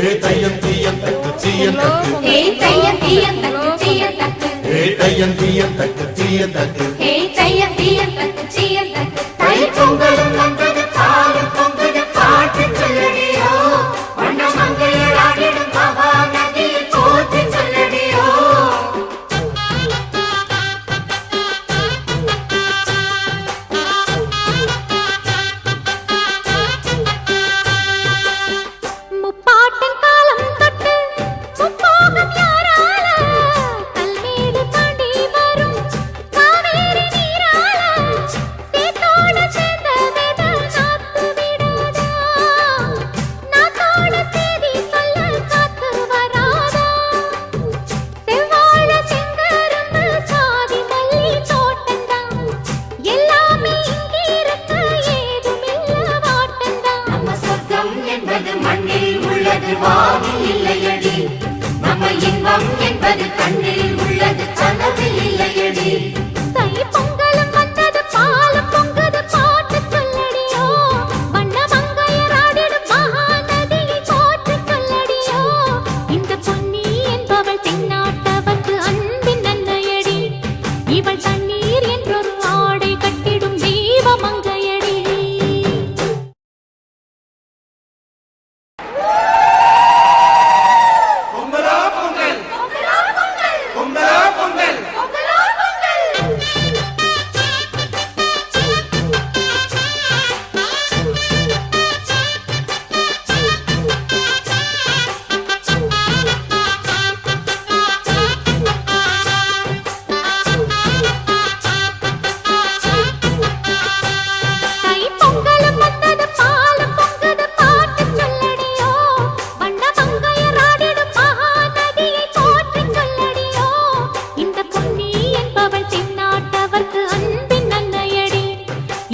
ఏ దయ్యం తీయం తక్కు తీయం తక్కు ఏ దయ్యం తీయం తక్కు తీయం తక్కు ఏ తక్కు తీయం తక్కు பாதி இல்லையடி. நம்ம இன்பம் என்பது கண்ணில்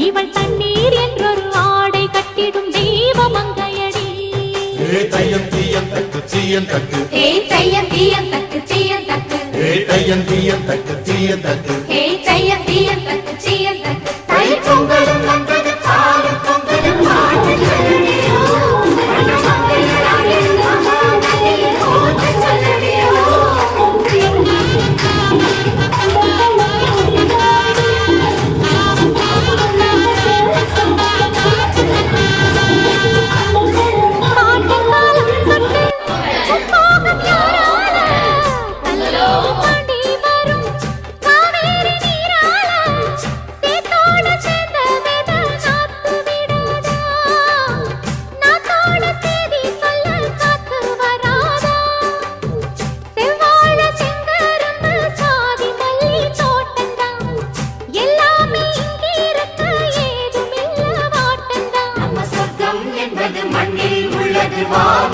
இவள் தண்ணீர் என்றொரு ஆடை கட்டிடும் தெய்வ மங்கையடி ஏ தையம் தீயம் தக்கு சீயம் தக்கு. ஏ தையம் தீயம் தக்கு சீயம் தக்கு. ஏ தையம் தீயம் தக்கு சீயம் தக்கு. ஏ Fatima.